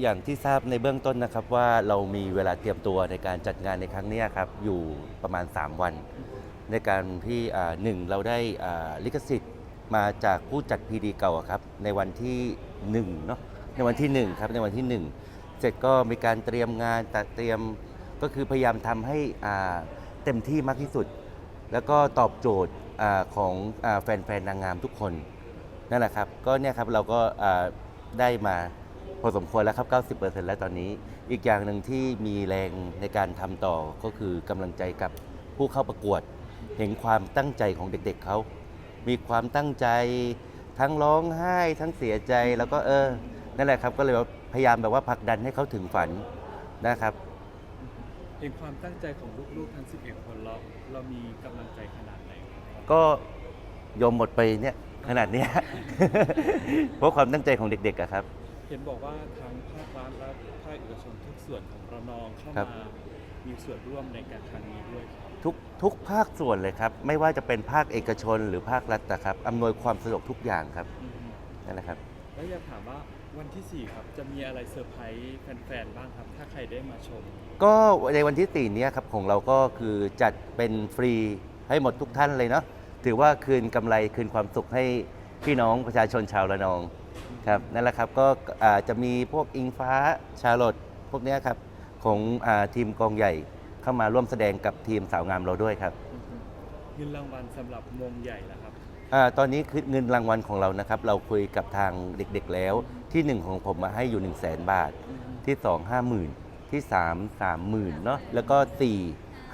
อย่างที่ทราบในเบื้องต้นนะครับว่าเรามีเวลาเตรียมตัวในการจัดงานในครั้งนี้ครับอยู่ประมาณ 3 วัน ในการที่หนึ่งเราได้ลิขสิทธิ์มาจากผู้จัดพีดีเก่าครับในวันที่1เนาะในวันที่1ครับในวันที่ 1 เสร็จก็มีการเตรียมงานตัดเตรียมก็คือพยายามทำให้เต็มที่มากที่สุด แล้วก็ตอบโจทย์อของอแฟนๆนางงามทุกคนนั่นแหละครับก็เนี่ยครับเราก็ได้มา พอสมควรแล้วครับ 90%แล้วตอนนี้ อีกอย่างหนึ่งที่มีแรงในการทำต่อก็คือกำลังใจกับผู้เข้าประกวด เห็นความตั้งใจของเด็กๆเขา มีความตั้งใจทั้งร้องไห้ทั้งเสียใจแล้วก็เออ นั่นแหละครับก็เลยว่าพยายามแบบว่าผลักดันให้เขาถึงฝันนะครับ เห็นความตั้งใจของลูกๆทั้ง 11 คนเราเรามีกำลังใจขนาดไหนครับก็ยอมหมดไปเนี่ยขนาดเนี้ย เพราะความตั้งใจของเด็กๆอะครับ เห็นบอกว่าทั้งภาครัฐและภาคเอกชนทุกส่วนของระนองเข้าครับ มามีส่วนร่วมในการครั้งนี้ด้วยครับทุกทุกภาคส่วนเลยครับ ไม่ว่าจะเป็นภาคเอกชนหรือภาครัฐนะครับอำนวยความสะดวกทุกอย่างครับอืมนั่นแหละครับ แล้วอยากถามว่าวันที่ 4 ครับจะมีอะไรเซอร์ไพรส์แฟนๆบ้างครับ ถ้าใครได้มาชม ก็ในวันที่สี่เนี้ยครับของเราก็คือจัดเป็นฟรีให้หมดทุกท่านเลยเนาะถือว่าคืนกำไรคืนความสุขให้พี่น้องประชาชนชาวระนอง ครับนั่นแหละครับก็อาจจะมีพวกอิงฟ้าชาลอตพวกเนี้ยครับของอาทีมกองใหญ่เข้ามาร่วมแสดงกับทีมสาวงามเราด้วยครับเงินรางวัลสำหรับมงใหญ่ละครับ อาตอนนี้คือเงินรางวัลของเรานะครับ เราคุยกับทางเด็กๆแล้ว ที่หนึ่งของผมมาให้อยู่ 1 0 0 0 0แสนบาท ที่สองห้าหมื่นที่สามสามหมื่นเนาะแล้วก็สี่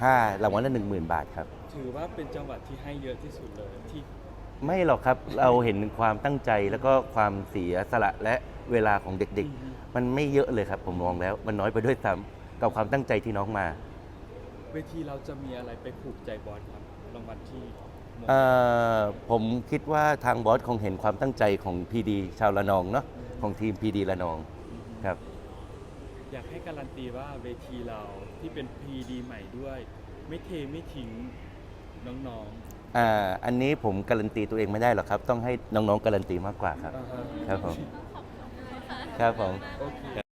ห้ารางวัลละหนึ่งหมื่นบาทครับ ถือว่าเป็นจังหวัดที่ให้เยอะที่สุดเลยที่ ไม่หรอกครับ เราเห็นความตั้งใจแล้วก็ความเสียสละและเวลาของเด็กอืมๆมันไม่เยอะเลยครับผมมองแล้ว มันน้อยไปด้วยซ้ำกับความตั้งใจที่น้องมา เวทีเราจะมีอะไรไปผูกใจบอสครับรางวัลที่มงเอ่อผมคิดว่าทางบอสคงเห็นความตั้งใจของพีดีชาวระนองเนาะของทีมพีดีระนองครับ อยากให้การันตีว่าเวทีเราที่เป็น PD ใหม่ด้วย ไม่เทไม่ทิ้งน้องอ่า อันนี้ผมการันตีตัวเองไม่ได้หรอกครับ ต้องให้น้องๆการันตีมากกว่าครับๆอ่าฮะครับผม ครับผมโอเค